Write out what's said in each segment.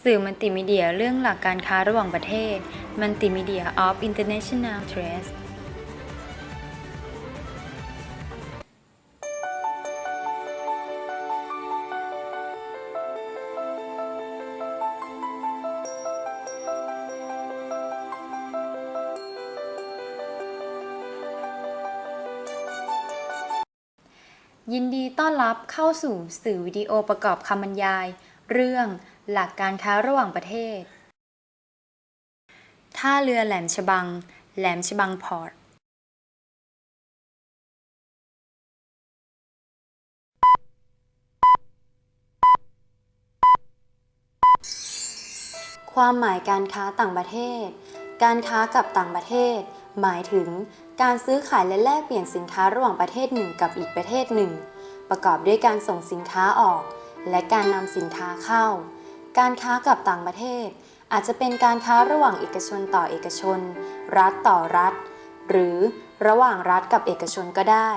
สื่อมัลติมีเดียเรื่องหลักการค้าระหว่างประเทศ Multimedia of International Trade ยินดีต้อนรับเข้าสู่สื่อวิดีโอประกอบคำบรรยาย เรื่อง หลักการค้าระหว่างประเทศ ท่าเรือแหลมฉบัง แหลมฉบังพอร์ต ความหมายการค้าต่างประเทศ การค้ากับต่างประเทศ หมายถึงการซื้อขายและแลกเปลี่ยนสินค้าระหว่างประเทศหนึ่งกับอีกประเทศหนึ่ง ประกอบด้วยการส่งสินค้าออก และการนำสินค้าเข้า การค้ากับต่างประเทศ อาจจะเป็นการค้าระหว่างเอกชนต่อเอกชน รัฐต่อรัฐ หรือระหว่างรัฐกับเอกชนก็ได้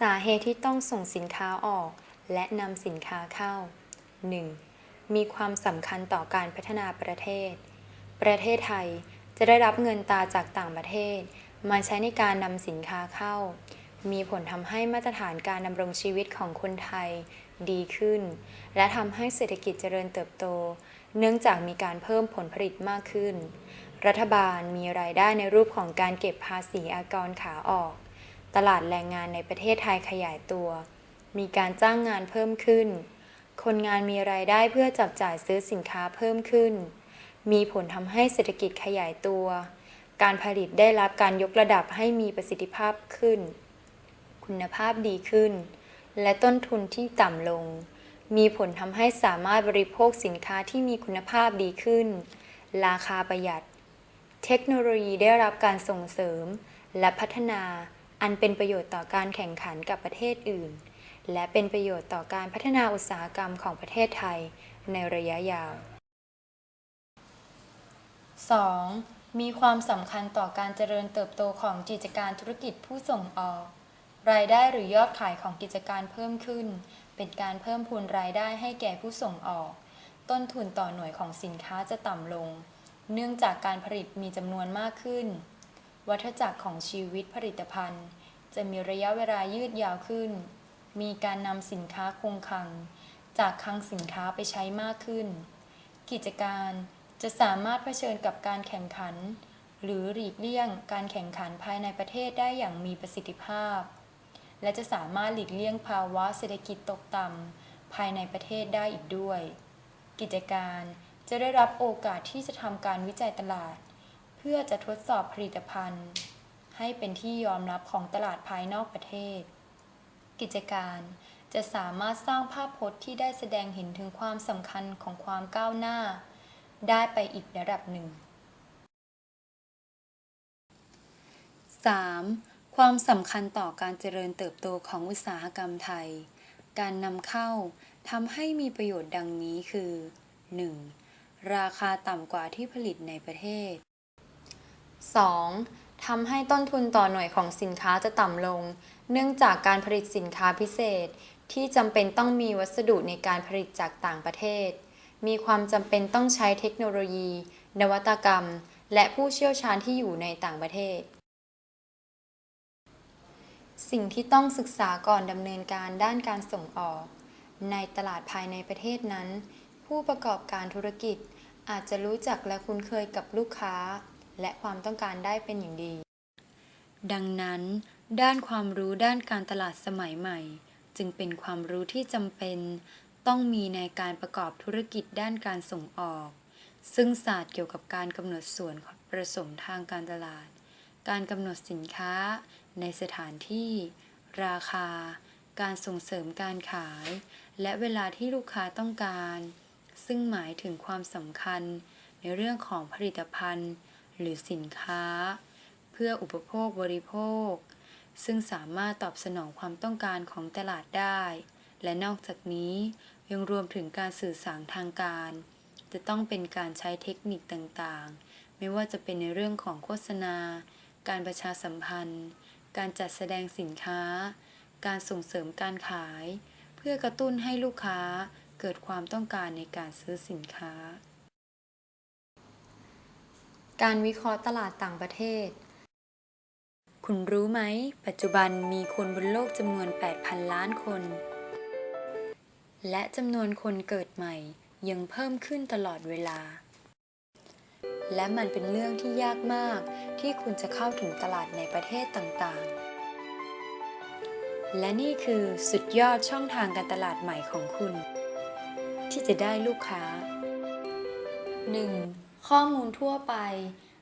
สาเหตุที่ต้องส่งสินค้าออก และนำสินค้าเข้า 1. มีความสำคัญต่อการพัฒนาประเทศ ประเทศไทยจะได้รับเงินตราจากต่างประเทศ มาใช้ในการนำสินค้าเข้า มีผลทำให้มาตรฐานการดำรงชีวิตของคนไทย ดีขึ้น และทำให้เศรษฐกิจเจริญเติบโต เนื่องจากมีการเพิ่มผลผลิตมากขึ้น รัฐบาลมีรายได้ในรูปของการเก็บภาษีอากรขาออก ตลาดแรงงานในประเทศไทยขยายตัว มีการจ้างงานเพิ่มขึ้น คนงานมีรายได้เพื่อจับจ่ายซื้อสินค้าเพิ่มขึ้น มีผลทำให้เศรษฐกิจขยายตัว การผลิตได้รับการยกระดับให้มีประสิทธิภาพขึ้น คุณภาพดีขึ้น และต้นทุนที่ต่ำลง มีผลทำให้สามารถบริโภคสินค้าที่มีคุณภาพดีขึ้น ราคาประหยัด เทคโนโลยีได้รับการส่งเสริม และพัฒนาอันเป็นประโยชน์ต่อการแข่งขันกับประเทศอื่น และเป็นประโยชน์ต่อการพัฒนาอุตสาหกรรมของประเทศไทยในระยะยาว 2. มีความสำคัญต่อการเจริญเติบโตของกิจการธุรกิจผู้ส่งออก รายได้หรือยอดขายของกิจการเพิ่มขึ้น เป็นการเพิ่มพูนรายได้ให้แก่ผู้ส่งออก ต้นทุนต่อหน่วยของสินค้าจะต่ำลง เนื่องจากการผลิตมีจำนวนมากขึ้น วัฏจักรของชีวิตผลิตภัณฑ์ จะมีระยะเวลายืดยาวขึ้น มีการนำสินค้าคงคลัง จากคลังสินค้าไปใช้มากขึ้น กิจการจะสามารถเผชิญกับการแข่งขัน หรือหลีกเลี่ยงการแข่งขันภายในประเทศได้อย่างมีประสิทธิภาพ และจะสามารถหลีกเลี่ยงภาวะเศรษฐกิจตกต่ำภายในประเทศได้อีกด้วย กิจการจะได้รับโอกาสที่จะทำการวิจัยตลาด เพื่อจะทดสอบผลิตภัณฑ์ ให้เป็นที่ยอมรับของตลาดภายนอกประเทศ กิจการจะสามารถสร้างภาพพจน์ที่ได้แสดงเห็นถึงความสำคัญของความก้าวหน้า ได้ไปอีกระดับหนึ่ง 3. ความสำคัญต่อการเจริญเติบโตของอุตสาหกรรมไทย การนำเข้าทำให้มีประโยชน์ดังนี้คือ 1. ราคาต่ำกว่าที่ผลิตในประเทศ 2. ทำให้ต้นทุนต่อหน่วยของสินค้าจะต่ำลง เนื่องจากการผลิตสินค้าพิเศษ ที่จำเป็นต้องมีวัสดุในการผลิตจากต่างประเทศ มีความจำเป็นต้องใช้เทคโนโลยี นวัตกรรม และผู้เชี่ยวชาญที่อยู่ในต่างประเทศ สิ่งที่ต้องศึกษาก่อนดำเนินการด้านการส่งออก ในตลาดภายในประเทศนั้น ผู้ประกอบการธุรกิจอาจจะรู้จักและคุ้นเคยกับลูกค้า และความต้องการได้เป็นอย่างดี ดังนั้น ด้านความรู้ด้านการตลาดสมัยใหม่ จึงเป็นความรู้ที่จำเป็น ต้องมีในการประกอบธุรกิจด้านการส่งออก ซึ่งศาสตร์เกี่ยวกับการกำหนดส่วนผสมทางการตลาด การกำหนดสินค้า ในสถานที่ ราคา การส่งเสริมการขาย และเวลาที่ลูกค้าต้องการ ซึ่งหมายถึงความสำคัญในเรื่องของผลิตภัณฑ์ หรือสินค้า เพื่ออุปโภคบริโภค ซึ่งสามารถตอบสนองความต้องการของตลาดได้ และนอกจากนี้ยังรวมถึงการสื่อสารทางการ จะต้องเป็นการใช้เทคนิคต่างๆ ไม่ว่าจะเป็นในเรื่องของโฆษณา การประชาสัมพันธ์ การจัดแสดงสินค้า การส่งเสริมการขาย เพื่อกระตุ้นให้ลูกค้าเกิดความต้องการในการซื้อสินค้า การวิเคราะห์ตลาดต่างประเทศ คุณรู้ไหม ปัจจุบันมีคนบนโลกจำนวน 8,000 ล้านคน และจำนวนคนเกิดใหม่ยังเพิ่มขึ้นตลอดเวลา และมันเป็นเรื่องที่ยากมากที่คุณจะเข้าถึงตลาดในประเทศต่างๆ และนี่คือสุดยอดช่องทางการตลาดใหม่ของคุณ ที่จะได้ลูกค้า 1. ข้อมูลทั่วไป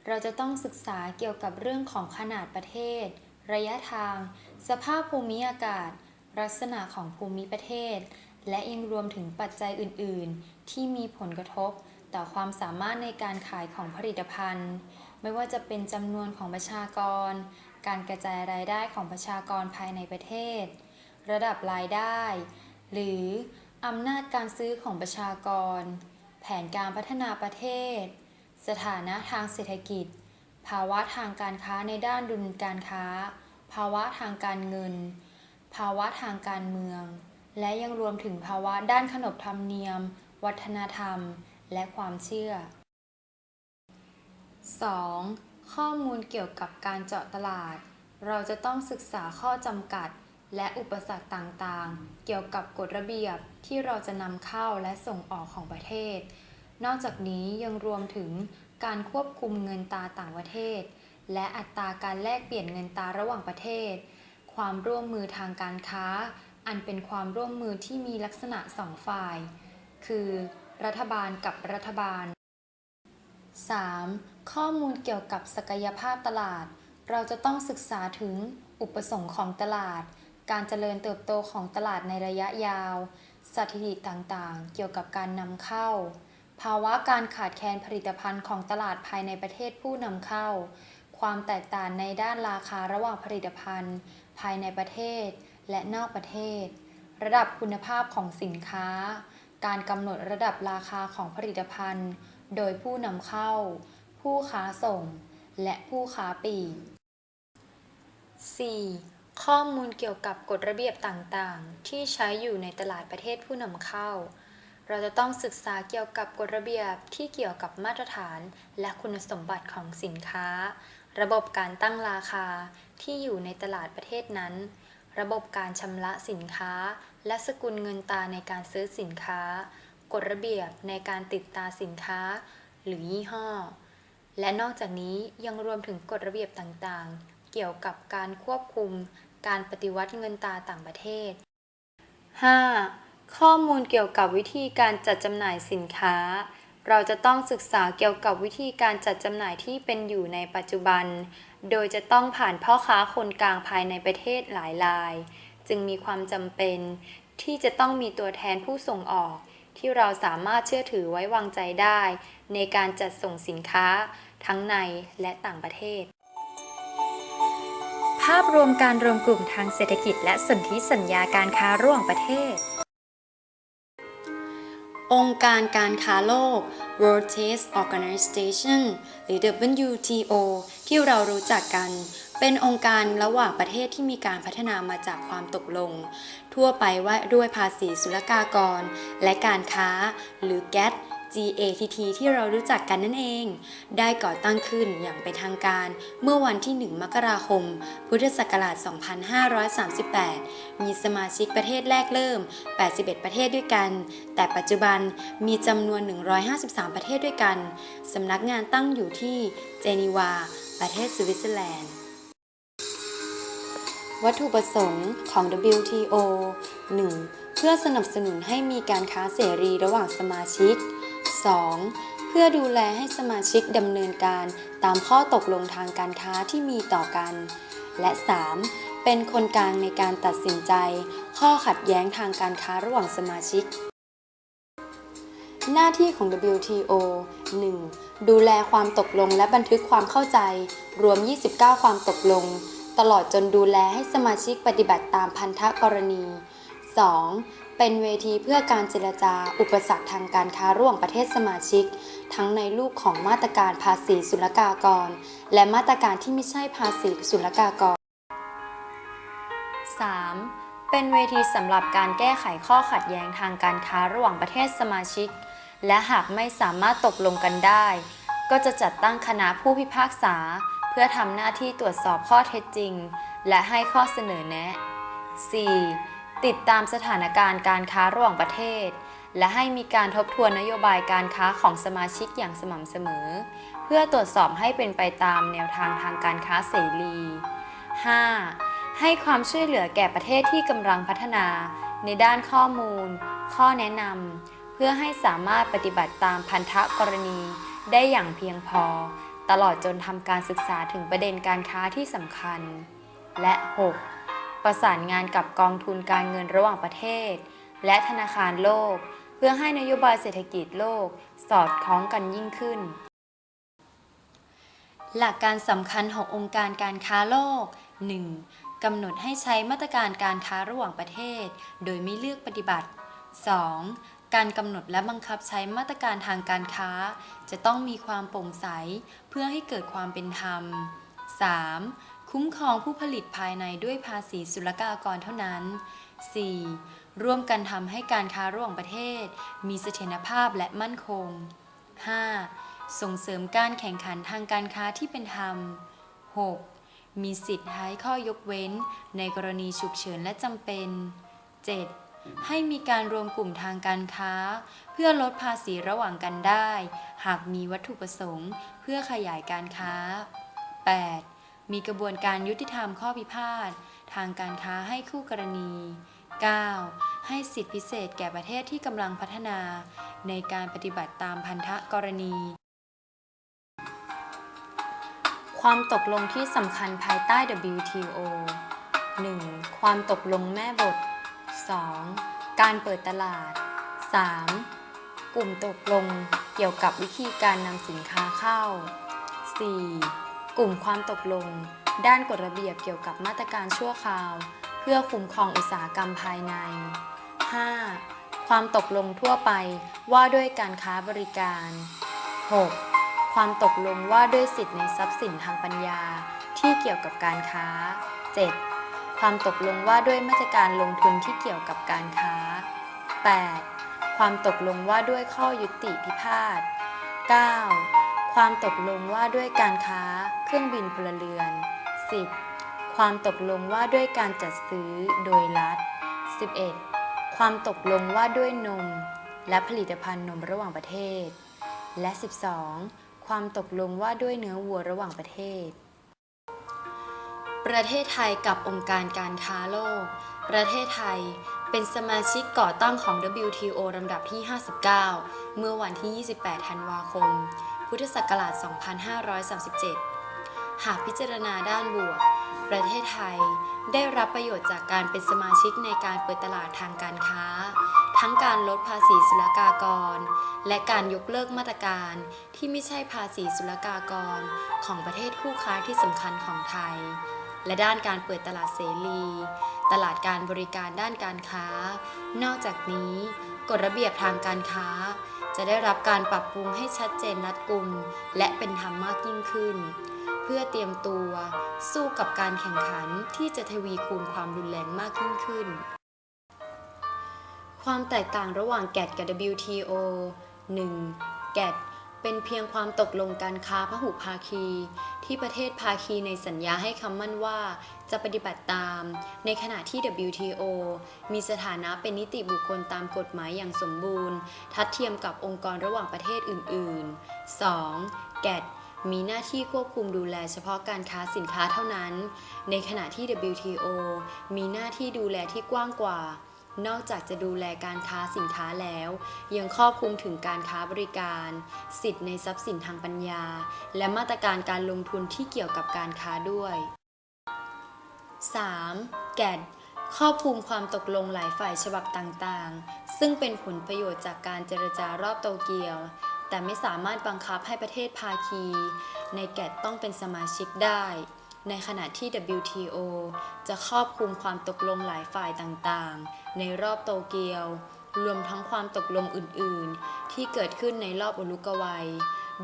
เราจะต้องศึกษาเกี่ยวกับเรื่องของขนาดประเทศ ระยะทาง สภาพภูมิอากาศ ลักษณะของภูมิประเทศ และยังรวมถึงปัจจัยอื่น ๆ ที่มีผลกระทบ ต่อความสามารถในการขายของผลิตภัณฑ์ ไม่ว่าจะเป็นจำนวนของประชากร การกระจายรายได้ของประชากรภายในประเทศ ระดับรายได้ หรืออำนาจการซื้อของประชากร แผนการพัฒนาประเทศ สถานะทางเศรษฐกิจ ภาวะทางการค้าในด้านดุลการค้า ภาวะทางการเงิน ภาวะทางการเมือง และยังรวมถึงภาวะด้านขนบธรรมเนียม วัฒนธรรม และความเชื่อ 2. ข้อมูลเกี่ยวกับการเจาะตลาด เราจะต้องศึกษาข้อจำกัด และอุปสรรคต่างๆ เกี่ยวกับกฎระเบียบที่เราจะนำเข้าและส่งออกของประเทศ นอกจากนี้ยังรวมถึงการควบคุมเงินตาต่างประเทศ และอัตราการแลกเปลี่ยนเงินตาระหว่างประเทศ ความร่วมมือทางการค้า อันเป็นความร่วมมือที่มีลักษณะสองฝ่าย คือ รัฐบาลกับรัฐบาล 3. ข้อมูลเกี่ยวกับศักยภาพตลาด เราจะต้องศึกษาถึงอุปสงค์ของตลาด การเจริญเติบโตของตลาดในระยะยาว สถิติต่างๆ เกี่ยวกับการนำเข้า ภาวะการขาดแคลนผลิตภัณฑ์ของตลาดภายในประเทศผู้นำเข้า ความแตกต่างในด้านราคาระหว่างผลิตภัณฑ์ ภายในประเทศและนอกประเทศ ระดับคุณภาพของสินค้า การกำหนดระดับราคาของผลิตภัณฑ์ โดยผู้นำเข้า ผู้ค้าส่ง และผู้ค้าปลีก 4. ข้อมูลเกี่ยวกับกฎระเบียบต่างๆ ที่ใช้อยู่ในตลาดประเทศผู้นำเข้า เราจะต้องศึกษาเกี่ยวกับกฎระเบียบที่เกี่ยวกับมาตรฐานและคุณสมบัติของสินค้า ระบบการตั้งราคาที่อยู่ในตลาดประเทศนั้น ระบบการชำระสินค้า และสกุลเงินตาในการซื้อสินค้า กฎระเบียบในการติดตาสินค้า หรือยี่ห้อ และนอกจากนี้ยังรวมถึงกฎระเบียบต่างๆ เกี่ยวกับการควบคุม การปฏิวัติเงินตาต่างประเทศ 5. ข้อมูลเกี่ยวกับวิธีการจัดจำหน่ายสินค้า เราจะต้องศึกษาเกี่ยวกับวิธีการจัดจำหน่ายที่เป็นอยู่ในปัจจุบัน โดยจะต้องผ่านพ่อค้าคนกลางภายในประเทศหลายราย จึงมีความจำเป็น ที่จะต้องมีตัวแทนผู้ส่งออก ที่เราสามารถเชื่อถือไว้วางใจได้ ในการจัดส่งสินค้า ทั้งในและต่างประเทศ ภาพรวมการรวมกลุ่มทางเศรษฐกิจ และสนธิสัญญาการค้าระหว่างประเทศ องค์การการค้าโลก World Trade Organization หรือ WTO ที่เรารู้จักกัน เป็นองค์การระหว่างประเทศที่มีการพัฒนามาจากความตกลง ทั่วไปว่าด้วยภาษีศุลกากร และการค้า หรือ GATT GATT ที่เรารู้จักกันนั่นเอง ได้ก่อตั้งขึ้นอย่างเป็นทางการเมื่อวันที่ 1 มกราคม พุทธศักราช 2538 มีสมาชิกประเทศแรกเริ่ม 81 ประเทศด้วยกัน แต่ปัจจุบันมีจำนวน 153 ประเทศด้วยกัน สำนักงานตั้งอยู่ที่เจนีวา ประเทศสวิตเซอร์แลนด์ วัตถุประสงค์ของ WTO 1. เพื่อสนับสนุนให้มีการค้าเสรีระหว่างสมาชิก 2. เพื่อดูแลให้สมาชิกดำเนินการตามข้อตกลงทางการค้าที่มีต่อกัน และ 3. เป็นคนกลางในการตัดสินใจ ข้อขัดแย้งทางการค้าระหว่างสมาชิกหน้าที่ของ WTO 1. ดูแลความตกลงและบันทึกความเข้าใจ รวม 29 ความตกลง ตลอดจนดูแลให้สมาชิกปฏิบัติตามพันธกรณี 2. เป็นเวทีเพื่อการเจรจา อุปสรรคทางการค้าระหว่างประเทศสมาชิก ทั้งในรูปของมาตรการภาษีศุลกากร และมาตรการที่ไม่ใช่ภาษีศุลกากร 3. เเป็นเวทีสำหรับการแก้ไขข้อขัดแย้งทางการค้าระหว่างประเทศสมาชิก และหากไม่สามารถตกลงกันได้ ก็จะจัดตั้งคณะผู้พิพากษา พื่อทำหน้าที่ตรวจสอบข้อเท็จจริง และให้ข้อเสนอแนะ 4. ติดตามสถานการณ์การค้าระหว่างประเทศ และให้มีการทบทวนนโยบายการค้าของสมาชิกอย่างสม่ำเสมอ เพื่อตรวจสอบให้เป็นไปตามแนวทางทางการค้าเสรี 5. ให้ความช่วยเหลือแก่ประเทศที่กำลังพัฒนา ในด้านข้อมูล ข้อแนะนำเพื่อให้สามารถปฏิบัติตามพันธกรณีได้อย่างเพียงพอ ตลอดจนทำการศึกษาถึงประเด็นการค้าที่สำคัญ และ 6. ประสานงานกับกองทุนการเงินระหว่างประเทศ และธนาคารโลก เพื่อให้นโยบายเศรษฐกิจโลก สอดคล้องกันยิ่งขึ้น หลักการสำคัญขององค์การการค้าโลก 1. กำหนดให้ใช้มาตรการการค้าระหว่างประเทศ โดยไม่เลือกปฏิบัติ 2. การกำหนดและบังคับใช้มาตรการทางการค้า จะต้องมีความโปร่งใสเพื่อให้เกิดความเป็นธรรม 3. คุ้มครองผู้ผลิตภายในด้วยภาษีศุลกากรเท่านั้น 4. ร่วมกันทำให้การค้าระหว่างประเทศ มีเสถียรภาพและมั่นคง 5. ส่งเสริมการแข่งขันทางการค้าที่เป็นธรรม 6. มีสิทธิ์ให้ข้อยกเว้น ในกรณีฉุกเฉินและจำเป็น 7. ให้มีการรวมกลุ่มทางการค้า เพื่อลดภาษีระหว่างกันได้ หากมีวัตถุประสงค์ เพื่อขยายการค้า 8. มีกระบวนการยุติธรรมข้อพิพาททางการค้าให้คู่กรณี 9. ให้สิทธิพิเศษแก่ประเทศที่กำลังพัฒนา ในการปฏิบัติตามพันธกรณี ความตกลงที่สำคัญภายใต้ WTO 1. ความตกลงแม่บท 2. การเปิดตลาด 3. กลุ่มตกลงเกี่ยวกับวิธีการนำสินค้าเข้า 4. กลุ่มความตกลง ด้านกฎระเบียบเกี่ยวกับมาตรการชั่วคราว เพื่อคุ้มครองอุตสาหกรรมภายใน 5. ความตกลงทั่วไปว่าด้วยการค้าบริการ 6. ความตกลงว่าด้วยสิทธิในทรัพย์สินทางปัญญาที่เกี่ยวกับการค้า 7. ความตกลงว่าด้วยมาตรการลงทุนที่เกี่ยวกับการค้า 8. ความตกลงว่าด้วยข้อยุติพิพาท 9. ความตกลงว่าด้วยการค้า เครื่องบินพลเรือน 10. ความตกลงว่าด้วยการจัดซื้อโดยรัฐ 11. ความตกลงว่าด้วยนม และผลิตภัณฑ์นมระหว่างประเทศ และ 12. ความตกลงว่าด้วยเนื้อวัวระหว่างประเทศ ประเทศไทยกับองค์การการค้าโลก ประเทศไทยเป็นสมาชิกก่อตั้งของ WTO ลำดับที่ 59 เมื่อวันที่ 28 ธันวาคม พุทธศักราช 2537 หากพิจารณาด้านบวก ประเทศไทยได้รับประโยชน์จากการเป็นสมาชิกในการเปิดตลาดทางการค้า ทั้งการลดภาษีศุลกากร และการยกเลิกมาตรการที่ไม่ใช่ภาษีศุลกากร ของประเทศคู่ค้าที่สำคัญของไทย และด้านการเปิดตลาดเสรี ตลาดการบริการด้านการค้า นอกจากนี้กฎระเบียบทางการค้า จะได้รับการปรับปรุงให้ชัดเจนรัดกุม และเป็นธรรมมากยิ่งขึ้น เพื่อเตรียมตัวสู้กับการแข่งขันที่จะทวีคูณความรุนแรงมากยิ่งขึ้น ความแตกต่างระหว่างแกดกับ WTO 1. แกด เป็นเพียงความตกลงการค้าพหุภาคี ที่ประเทศภาคีในสัญญาให้คำมั่นว่าจะปฏิบัติตาม ในขณะที่ WTO มีสถานะเป็นนิติบุคคลตามกฎหมายอย่างสมบูรณ์ ทัดเทียมกับองค์กรระหว่างประเทศอื่น ๆ 2. แกดมีหน้าที่ควบคุมดูแลเฉพาะการค้าสินค้าเท่านั้น ในขณะที่ WTO มีหน้าที่ดูแลที่กว้างกว่า นอกจากจะดูแลการค้าสินค้าแล้ว ยังครอบคลุมถึงการค้าบริการ สิทธิในทรัพย์สินทางปัญญา และมาตรการการลงทุนที่เกี่ยวกับการค้าด้วย 3. แกดครอบคลุมความตกลงหลายฝ่ายฉบับต่างๆ ซึ่งเป็นผลประโยชน์จากการเจรจารอบโตเกียว แต่ไม่สามารถบังคับให้ประเทศภาคี ในแกดต้องเป็นสมาชิกได้ ในขณะที่ WTO จะครอบคลุมความตกลงหลายฝ่ายต่างๆ ในรอบโตเกียว รวมทั้งความตกลงอื่นๆ ที่เกิดขึ้นในรอบอุลุกวัย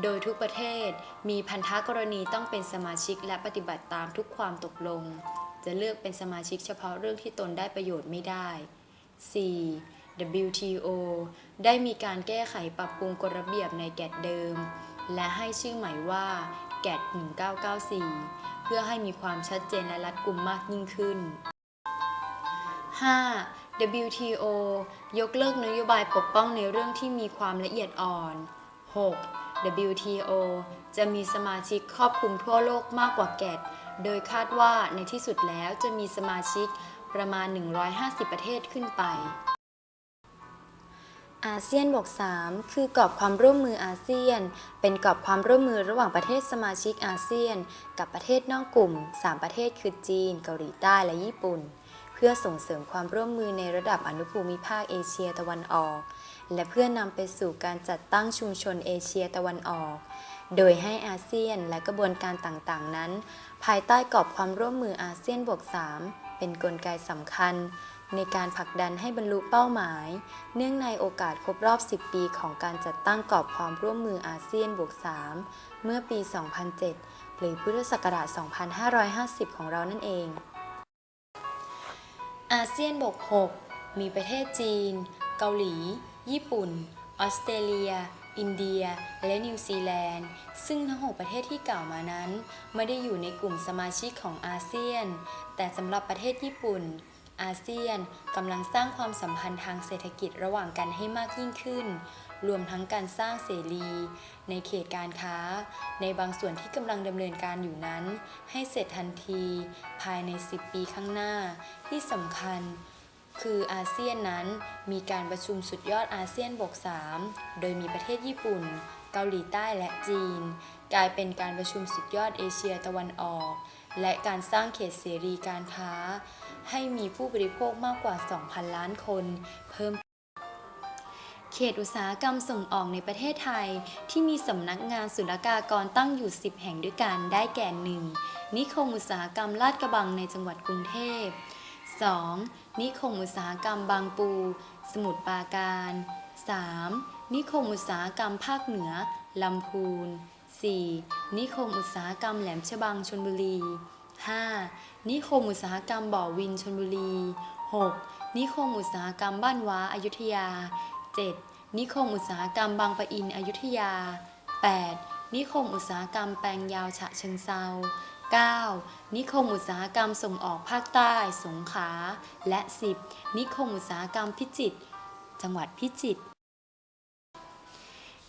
โดยทุกประเทศมีพันธกรณีต้องเป็นสมาชิกและปฏิบัติตามทุกความตกลง จะเลือกเป็นสมาชิกเฉพาะเรื่องที่ตนได้ประโยชน์ไม่ได้ 4. WTO ได้มีการแก้ไขปรับปรุงกฎระเบียบในแกดเดิม และให้ชื่อใหม่ว่าแกด1994 พื่อให้มีความชัดเจนและรัดกุมมากยิ่งขึ้น 5. WTO ยกเลิกนโยบายปกป้องในเรื่องที่มีความละเอียดอ่อน 6. WTO จะมีสมาชิกครอบคลุมทั่วโลกมากกว่าแกดโดยคาดว่าในที่สุดแล้วจะมีสมาชิกประมาณ 150 ประเทศขึ้นไป อาเซียนบวก3คือกรอบความร่วมมืออาเซียน เป็นกรอบความร่วมมือระหว่างประเทศสมาชิกอาเซียน กับประเทศนอกกลุ่ม 3 ประเทศคือจีน เกาหลีใต้และญี่ปุ่น เพื่อส่งเสริมความร่วมมือในระดับอนุภูมิภาคเอเชียตะวันออก และเพื่อนำไปสู่การจัดตั้งชุมชนเอเชียตะวันออก โดยให้อาเซียนและกระบวนการต่างๆ นั้น ภายใต้กรอบความร่วมมืออาเซียนบวก3เป็นกลไกสำคัญ ในการผลักดันให้บรรลุเป้าหมาย เนื่องในโอกาสครบรอบ 10 ปีของการจัดตั้งกรอบความร่วมมืออาเซียนบวก 3 เมื่อปี 2007 หรือพุทธศักราช 2550 ของเรานั่นเอง อาเซียนบวก 6 มีประเทศจีน เกาหลี ญี่ปุ่น ออสเตรเลีย อินเดีย และนิวซีแลนด์ ซึ่งทั้ง 6 ประเทศที่กล่าวมานั้น ไม่ได้อยู่ในกลุ่มสมาชิกของอาเซียน แต่สำหรับประเทศญี่ปุ่น อาเซียนกำลังสร้างความสัมพันธ์ทางเศรษฐกิจระหว่างกันให้มากยิ่งขึ้น รวมทั้งการสร้างเสรี ในเขตการค้า ในบางส่วนที่กำลังดำเนินการอยู่นั้น ให้เสร็จทันที ภายใน 10 ปีข้างหน้า ที่สำคัญ คืออาเซียนนั้นมีการประชุมสุดยอดอาเซียนบวก3โดยมีประเทศญี่ปุ่น เกาหลีใต้และจีน กลายเป็นการประชุมสุดยอดเอเชียตะวันออก และการสร้างเขตเสรีการค้า ให้มีผู้บริโภคมากกว่า 2,000 ล้านคน เพิ่มเขตอุตสาหกรรมส่งออกในประเทศไทย ที่มีสำนักงานศุลกากรตั้งอยู่ 10 แห่งด้วยกันได้แก่ 1. นิคมอุตสาหกรรมลาดกระบังในจังหวัดกรุงเทพ 2. นิคมอุตสาหกรรมบางปู สมุทรปราการ 3. นิคมอุตสาหกรรมภาคเหนือลำพูน 4. นิคมอุตสาหกรรมแหลมฉบังชนบุรี 5. นิคมอุตสาหกรรมบ่อวินชนบุรี 6. นิคมอุตสาหกรรมบ้านว้าอายุทยา 7. นิคมอุตสาหกรรมบางปะอินอยุธยา 8. นิคมอุตสาหกรรมแปลงยาวฉะเชิงเซา 9. นิคมอุตสาหกรรมส่งออกภาคใต้ สงขลา และ 10. นิคมอุตสาหกรรมพิจิตร จังหวัดพิจิตร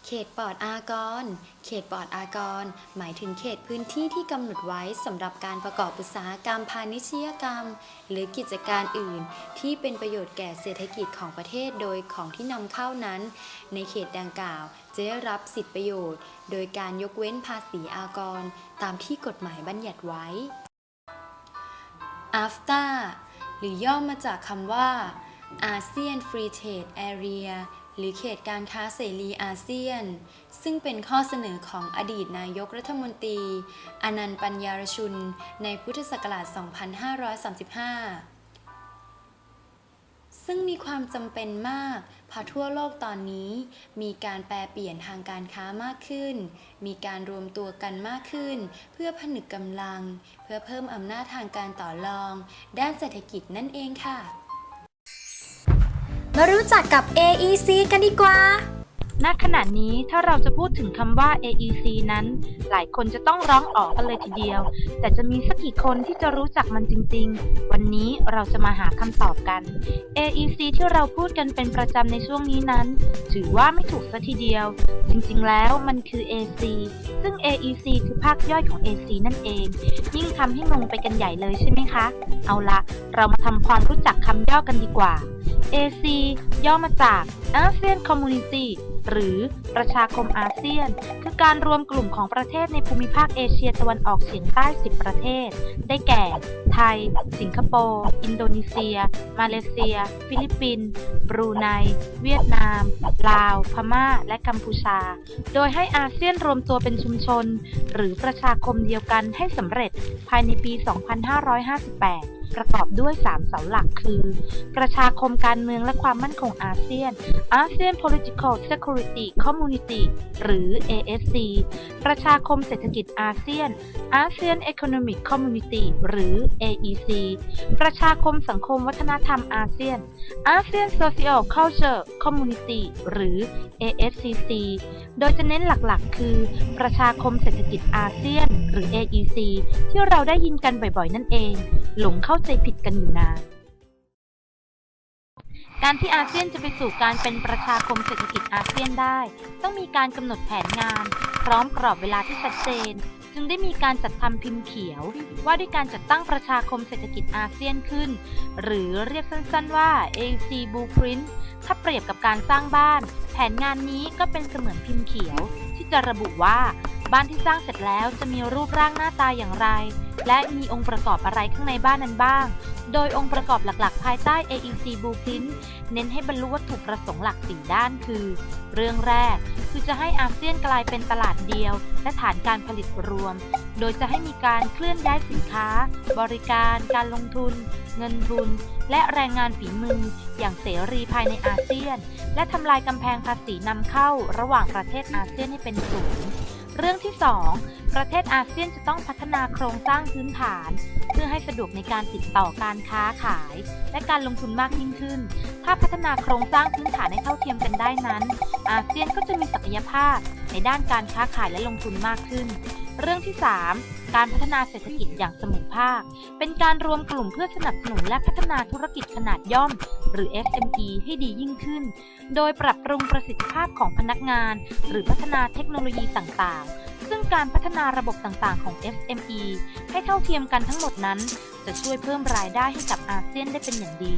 เขตปลอดอากร เขตปลอดอากร หมายถึงเขตพื้นที่ที่กำหนดไว้สำหรับการประกอบอุตสาหกรรมพาณิชยกรรม หรือกิจการอื่น ที่เป็นประโยชน์แก่เศรษฐกิจของประเทศโดยของที่นำเข้านั้น ในเขตดังกล่าว จะได้รับสิทธิประโยชน์ โดยการยกเว้นภาษีอากร ตามที่กฎหมายบัญญัติไว้ AFTA หรือย่อมาจากคำว่า ASEAN Free Trade Area หรือเขตการค้าเสรีอาเซียน ซึ่งเป็นข้อเสนอของอดีตนายกรัฐมนตรี อนันต์ปัญญารชุน ในพุทธศักราช 2535 ซึ่งมีความจำเป็นมากเพราะทั่วโลกตอนนี้ มีการแปลเปลี่ยนทางการค้ามากขึ้น มีการรวมตัวกันมากขึ้น เพื่อผนึกกำลัง เพื่อเพิ่มอำนาจทางการต่อรอง ด้านเศรษฐกิจนั่นเองค่ะ มารู้จักกับ AEC กันดีกว่า ณขณะนี้ถ้าเราจะพูดถึงคำว่า AEC นั้น หลายคนจะต้องร้องออกกันเลยทีเดียว แต่จะมีสักกี่คนที่จะรู้จักมันจริง ๆ วันนี้เราจะมาหาคำตอบกัน AEC ที่เราพูดกันเป็นประจำในช่วงนี้นั้น ถือว่าไม่ถูกซะทีเดียว จริงๆ แล้วมันคือ AC ซึ่ง AEC คือภาคย่อยของ AC นั่นเอง ยิ่งทำให้งงไปกันใหญ่เลยใช่ไหมคะ เอาละเรามาทำความรู้จักคำย่อกันดีกว่า AC ย่อมาจาก ASEAN Community หรือประชาคมอาเซียน คือการรวมกลุ่มของประเทศในภูมิภาคเอเชียตะวันออกเฉียงใต้ 10 ประเทศ ได้แก่ ไทย สิงคโปร์ อินโดนีเซีย มาเลเซีย ฟิลิปปินส์ บรูไน เวียดนาม ลาว พม่า และกัมพูชา โดยให้อาเซียนรวมตัวเป็นชุมชน หรือประชาคมเดียวกันให้สำเร็จภายในปี 2558ประกอบด้วย 3 เสาหลักคือ ประชาคมการเมืองและความมั่นคงอาเซียน ASEAN Political Security Community หรือ ASC ประชาคมเศรษฐกิจอาเซียน ASEAN Economic Community หรือ AEC ประชาคมสังคมวัฒนธรรมอาเซียน ASEAN Social Culture Community หรือ ASCC โดยจะเน้นหลักๆ คือ ประชาคมเศรษฐกิจอาเซียน หรือ AEC ที่เราได้ยินกันบ่อยๆ นั่นเอง หลงเข้าใจผิดกันอยู่นาน การที่อาเซียนจะไปสู่การเป็นประชาคมเศรษฐกิจอาเซียนได้ ต้องมีการกำหนดแผนงาน พร้อมกรอบเวลาที่ชัดเจน จึงได้มีการจัดทำพิมพ์เขียว ว่าด้วยการจัดตั้งประชาคมเศรษฐกิจอาเซียนขึ้น หรือเรียกสั้นๆว่า AC Blueprint ถ้าเปรียบกับการสร้างบ้าน แผนงานนี้ก็เป็นเสมือนพิมพ์เขียว ที่จะระบุว่า บ้านที่สร้างเสร็จแล้วจะมีรูปร่างหน้าตาอย่างไร และมีองค์ประกอบอะไรข้างในบ้านนั้นบ้าง โดยองค์ประกอบหลักๆ ภายใต้ AEC Blueprint เน้นให้บรรลุวัตถุประสงค์หลัก 4 ด้านคือ เรื่องแรก คือจะให้อาเซียนกลายเป็นตลาดเดียว และฐานการผลิตรวม โดยจะให้มีการเคลื่อนย้ายสินค้า บริการ การลงทุน เงินทุน และแรงงานฝีมือ อย่างเสรีภายในอาเซียน และทำลายกำแพงภาษีนำเข้าระหว่างประเทศอาเซียนให้เป็นศูนย์ เรื่องที่ 2 ประเทศอาเซียนจะต้องพัฒนาโครงสร้างพื้นฐาน เพื่อให้สะดวกในการติดต่อการค้าขาย และการลงทุนมากยิ่งขึ้น ถ้าพัฒนาโครงสร้างพื้นฐานให้เท่าเทียมกันได้นั้น อาเซียนก็จะมีศักยภาพในด้านการค้าขายและลงทุนมากขึ้น เรื่องที่ 3 การพัฒนาเศรษฐกิจอย่างเสมอภาค เป็นการรวมกลุ่มเพื่อสนับสนุนและพัฒนาธุรกิจขนาดย่อม หรือ SME ให้ดียิ่งขึ้น โดยปรับปรุงประสิทธิภาพของพนักงาน หรือพัฒนาเทคโนโลยีต่างๆ ซึ่งการพัฒนาระบบต่างๆ ของ SME ให้เท่าเทียมกันทั้งหมดนั้น จะช่วยเพิ่มรายได้ให้กับอาเซียนได้เป็นอย่างดี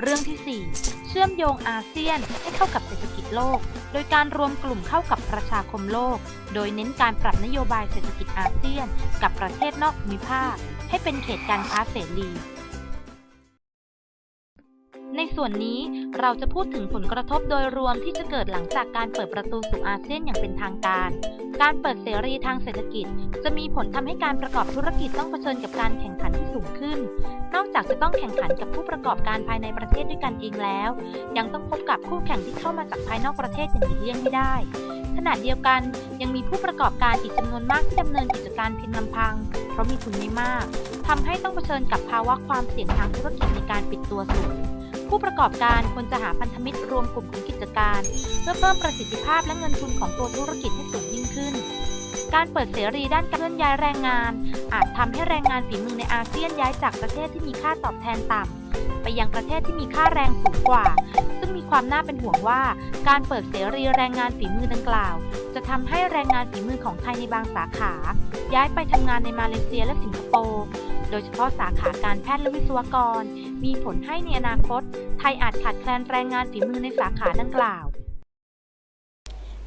เรื่องที่ 4 เชื่อมโยงอาเซียนให้เข้ากับเศรษฐกิจโลก โดยการรวมกลุ่มเข้ากับประชาคมโลก โดยเน้นการปรับนโยบายเศรษฐกิจอาเซียน กับประเทศนอกภูมิภาค ให้เป็นเขตการค้าเสรี ในส่วนนี้เราจะพูดถึงผลกระทบโดยรวมที่จะเกิดหลังจากการเปิดประตูสู่อาเซียนอย่างเป็นทางการ การเปิดเสรีทางเศรษฐกิจ จะมีผลทำให้การประกอบธุรกิจต้องเผชิญกับการแข่งขันที่สูงขึ้น นอกจากจะต้องแข่งขันกับผู้ประกอบการภายในประเทศด้วยกันเองแล้ว ยังต้องพบกับคู่แข่งที่เข้ามาจากภายนอกประเทศอย่างหลีกเลี่ยงไม่ได้ขณะเดียวกันยังมีผู้ประกอบการอีกจำนวนมากที่ดำเนินกิจการเพียงลำพัง เพราะมีทุนไม่มากทำให้ต้องเผชิญกับภาวะความเสี่ยงทางธุรกิจในการปิดตัวสูง ผู้ประกอบการควรจะหาพันธมิตรรวมกลุ่มของกิจการ เพื่อเพิ่มประสิทธิภาพและเงินทุนของตัวธุรกิจให้สูงยิ่งขึ้น การเปิดเสรีด้านการเคลื่อนย้ายแรงงาน อาจทำให้แรงงานฝีมือในอาเซียนย้ายจากประเทศที่มีค่าตอบแทนต่ำไปยังประเทศที่มีค่าแรงสูงกว่า ซึ่งมีความน่าเป็นห่วงว่า การเปิดเสรีแรงงานฝีมือดังกล่าว จะทำให้แรงงานฝีมือของไทยในบางสาขา ย้ายไปทำงานในมาเลเซียและสิงคโปร์ โดยเฉพาะสาขาการแพทย์และวิศวกร มีผลให้ในอนาคต ไทยอาจขาดแคลนแรงงานฝีมือในสาขาดังกล่าว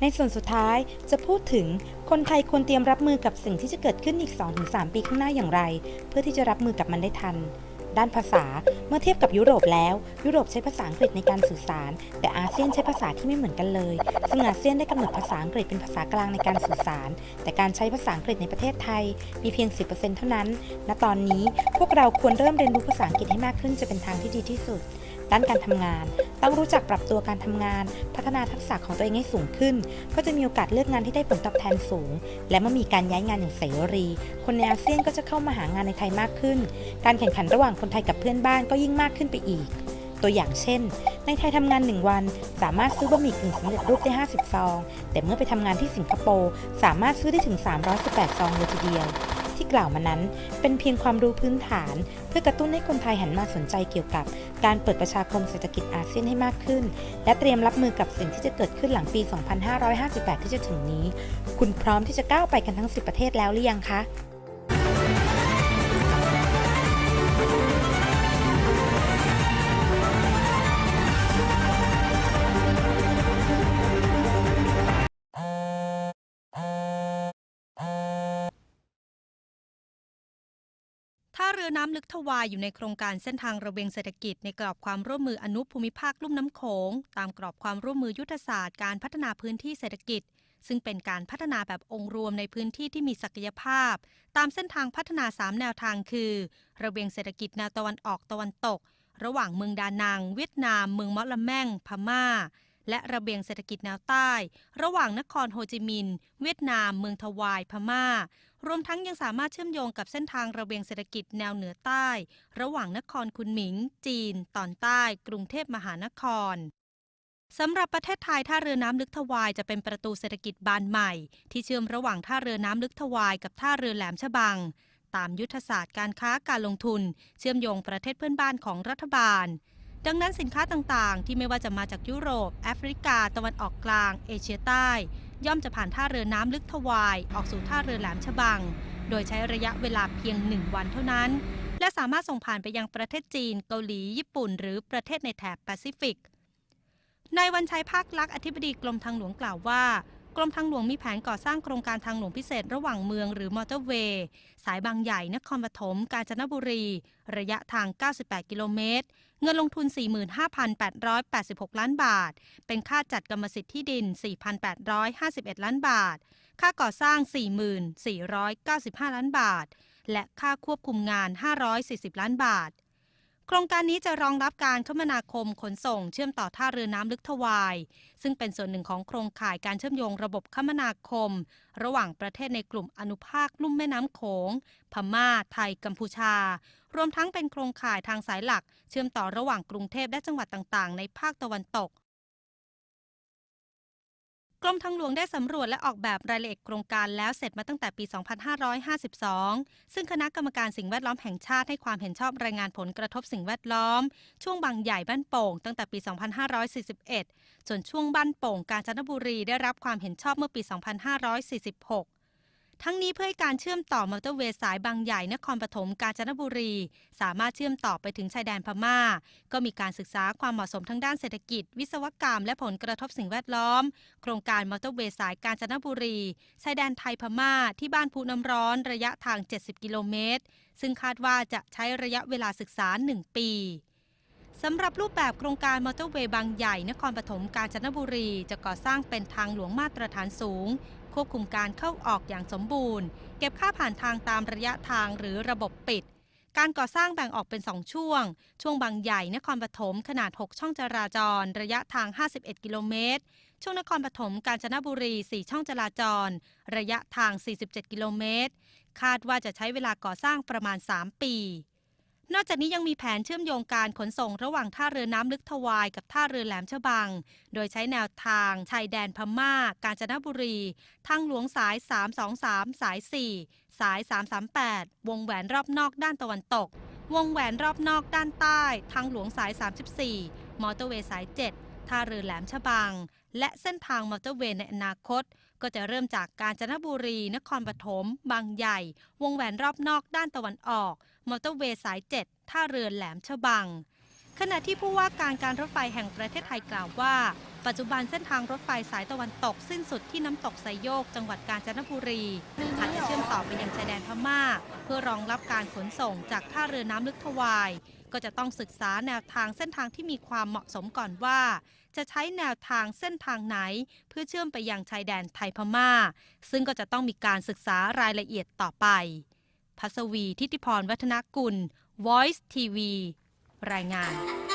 ในส่วนสุดท้ายจะพูดถึงคนไทยควรเตรียมรับมือกับสิ่งที่จะเกิดขึ้นอีก 2-3 ปีข้างหน้าอย่างไร เพื่อที่จะรับมือกับมันได้ทัน ด้านภาษา เมื่อเทียบกับยุโรปแล้ว ยุโรปใช้ภาษาอังกฤษในการสื่อสาร แต่อาเซียนใช้ภาษาที่ไม่เหมือนกันเลย ซึ่งอาเซียนได้กำหนดภาษาอังกฤษเป็นภาษากลางในการสื่อสาร แต่การใช้ภาษาอังกฤษในประเทศไทย มีเพียง 10%เท่านั้น ณ ตอนนี้พวกเราควรเริ่มเรียนรู้ภาษาอังกฤษให้มากขึ้นจะเป็นทางที่ดีที่สุดด้านการทำงาน ต้องรู้จักปรับตัวการทำงาน พัฒนาทักษะของตัวเองให้สูงขึ้น ก็จะมีโอกาสเลือกงานที่ได้ผลตอบแทนสูง และเมื่อมีการย้ายงานอย่างเสรี คนในอาเซียนก็จะเข้ามาหางานในไทยมากขึ้น การแข่งขันระหว่างคนไทยกับเพื่อนบ้านก็ยิ่งมากขึ้นไปอีก ตัวอย่างเช่น ในไทยทำงาน 1 วัน สามารถซื้อบะหมี่กึ่งสำเร็จรูปได้ 50 ซอง แต่เมื่อไปทำงานที่สิงคโปร์สามารถซื้อได้ถึง 318 ซองเลยทีเดียว ที่กล่าวมานั้น เป็นเพียงความรู้พื้นฐาน เพื่อกระตุ้นให้คนไทยหันมาสนใจเกี่ยวกับ การเปิดประชาคมเศรษฐกิจอาเซียนให้มากขึ้น และเตรียมรับมือกับสิ่งที่จะเกิดขึ้นหลังปี 2558 ที่จะถึงนี้ คุณพร้อมที่จะก้าวไปกันทั้ง 10 ประเทศแล้วหรือยังคะ อน้ำลึกทวายอยู่ในโครงการเส้นทางระเบียงเศรษฐกิจในกรอบความร่วมมืออนุภูมิภาคลุ่มน้ำโขง ตามกรอบความร่วมมือยุทธศาสตร์การพัฒนาพื้นที่เศรษฐกิจ ซึ่งเป็นการพัฒนาแบบองค์รวมในพื้นที่ที่มีศักยภาพ ตามเส้นทางพัฒนา 3 แนวทางคือ ระเบียงเศรษฐกิจแนวตะวันออกตะวันตก ระหว่างเมืองดานัง เวียดนาม เมืองมะละแมงพม่า และระเบียงเศรษฐกิจแนวใต้ ระหว่างนครโฮจิมินห์เวียดนาม เมืองทวายพม่า รวมทั้งยังสามารถเชื่อมโยงกับเส้นทางระเบียงเศรษฐกิจแนวเหนือใต้ ระหว่างนครคุนหมิง จีน ตอนใต้ กรุงเทพมหานครสำหรับประเทศไทยท่าเรือน้ำลึกทวายจะเป็นประตูเศรษฐกิจบานใหม่ ที่เชื่อมระหว่างท่าเรือน้ำลึกทวายกับท่าเรือแหลมฉบัง ตามยุทธศาสตร์การค้าการลงทุน เชื่อมโยงประเทศเพื่อนบ้านของรัฐบาล ดังนั้นสินค้าต่างๆ ที่ไม่ว่าจะมาจากยุโรป แอฟริกา ตะวันออกกลาง เอเชียใต้ ย่อมจะผ่านท่าเรือน้ำลึกทวาย ออกสู่ท่าเรือแหลมฉบัง โดยใช้ระยะเวลาเพียงหนึ่งวันเท่านั้น และสามารถส่งผ่านไปยังประเทศจีน เกาหลี ญี่ปุ่น หรือประเทศในแถบแปซิฟิกนายวันชัยภาคลักษณ์อธิบดีกรมทางหลวงกล่าวว่า รมทางหลวงมีแผนก่อสร้างโครงการทางหลวงพิเศษระหว่างเมืองหรือมอเตอร์เวย์ สายบางใหญ่ นครปฐม กาญจนบุรี ระยะทาง 98 กิโลเมตร เงินลงทุน 45,886 ล้านบาท เป็นค่าจัดกรรมสิทธิ์ที่ดิน 4,851 ล้านบาท ค่าก่อสร้าง 44,95 ล้านบาท และค่าควบคุมงาน 540 ล้านบาท โครงการนี้จะรองรับการคมนาคมขนส่งเชื่อมต่อท่าเรือน้ำลึกทวาย ซึ่งเป็นส่วนหนึ่งของโครงข่ายการเชื่อมโยงระบบคมนาคม ระหว่างประเทศในกลุ่มอนุภาคลุ่มแม่น้ำโขง พม่า ไทย กัมพูชา รวมทั้งเป็นโครงข่ายทางสายหลัก เชื่อมต่อระหว่างกรุงเทพและจังหวัดต่างๆ ในภาคตะวันตก กรมทางหลวงได้สำรวจและออกแบบรายละเอียดโครงการแล้วเสร็จมาตั้งแต่ปี 2552 ซึ่งคณะกรรมการสิ่งแวดล้อมแห่งชาติให้ความเห็นชอบรายงานผลกระทบสิ่งแวดล้อม ช่วงบางใหญ่บ้านโป่งตั้งแต่ปี 2541 ส่วนช่วงบ้านโป่งกาญจนบุรีได้รับความเห็นชอบเมื่อปี 2546 ทั้งนี้เพื่อให้การเชื่อมต่อมอเตอร์เวย์สายบางใหญ่นครปฐมกาญจนบุรี สามารถเชื่อมต่อไปถึงชายแดนพม่า ก็มีการศึกษาความเหมาะสมทั้งด้านเศรษฐกิจ วิศวกรรม และผลกระทบสิ่งแวดล้อม โครงการมอเตอร์เวย์สายกาญจนบุรีชายแดนไทยพม่า ที่บ้านภูน้ำร้อนระยะทาง 70 กิโลเมตร ซึ่งคาดว่าจะใช้ระยะเวลาศึกษา 1 ปีสำหรับรูปแบบโครงการมอเตอร์เวย์บางใหญ่ นครปฐมกาญจนบุรี จะก่อสร้างเป็นทางหลวงมาตรฐานสูง ควบคุมการเข้าออกอย่างสมบูรณ์ เก็บค่าผ่านทางตามระยะทางหรือระบบปิด การก่อสร้างแบ่งออกเป็น 2 ช่วง ช่วงบางใหญ่นครปฐมขนาด 6 ช่องจราจร ระยะทาง 51 กิโลเมตร ช่วงนครปฐมกาญจนบุรี 4 ช่องจราจร ระยะทาง 47 กิโลเมตร คาดว่าจะใช้เวลาก่อสร้างประมาณ 3 ปี นอกจากนี้ยังมีแผนเชื่อมโยงการขนส่งระหว่างท่าเรือน้ำลึกทวายกับท่าเรือแหลมฉบัง โดยใช้แนวทางชายแดนพม่า กาญจนบุรี ทางหลวงสาย 323 สาย 4 สาย 338 วงแหวนรอบนอกด้านตะวันตก วงแหวนรอบนอกด้านใต้ ทางหลวงสาย 34 มอเตอร์เวย์สาย 7 ท่าเรือแหลมฉบัง และเส้นทางมอเตอร์เวย์ในอนาคต ก็จะเริ่มจากกาญจนบุรี นครปฐม บางใหญ่ วงแหวนรอบนอกด้านตะวันออก มอเตอร์เวย์สาย 7 ท่าเรือแหลมฉบัง ขณะที่ผู้ว่าการการรถไฟแห่งประเทศไทยกล่าวว่า ปัจจุบันเส้นทางรถไฟสายตะวันตกสิ้นสุดที่น้ำตกไซโยก จังหวัดกาญจนบุรีอาจจะเชื่อมต่อไปยังชายแดนพม่า เพื่อรองรับการขนส่งจากท่าเรือน้ำลึกทวาย ก็จะต้องศึกษาแนวทางเส้นทางที่มีความเหมาะสมก่อนว่า จะใช้แนวทางเส้นทางไหน เพื่อเชื่อมไปยังชายแดนไทยพม่า ซึ่งก็จะต้องมีการศึกษารายละเอียดต่อไป พัสวีทิติพรวัฒนกุล Voice TV รายงาน